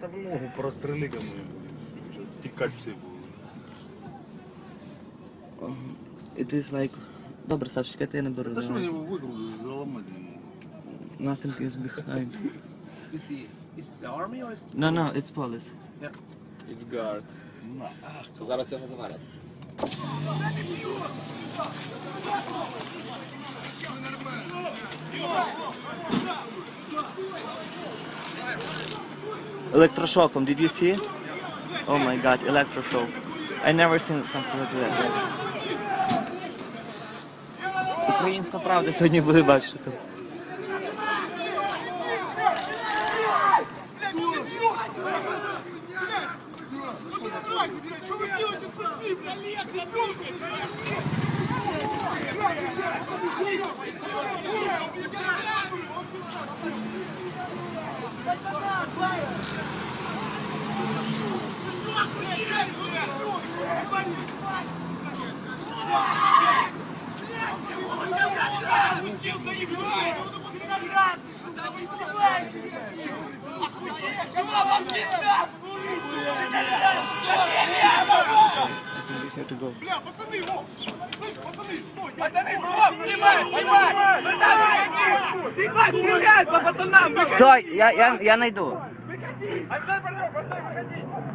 Та в ногу прострели. Вже Тікать всі будуть. It is like... Добре, Савчик, я тебе не беру. Та що давай. вони вигрузили, заламати не можуть. Nothing is behind. Is this the is this the army or is No, no, it's police. it's guard? Зараз цього заварять. Electroshockum, did you see? Oh my god, electroshock. I never seen something like that. Українська правда сьогодні буде бачити. Олег, задумайтесь! Бля, пацаны, во! Слышь, пацаны, стой! Пацаны, стой! Снимай, снимай! Снимай, стреляй по пацанам! Все, я, я, я найду. Отдай, пацаны, выходи!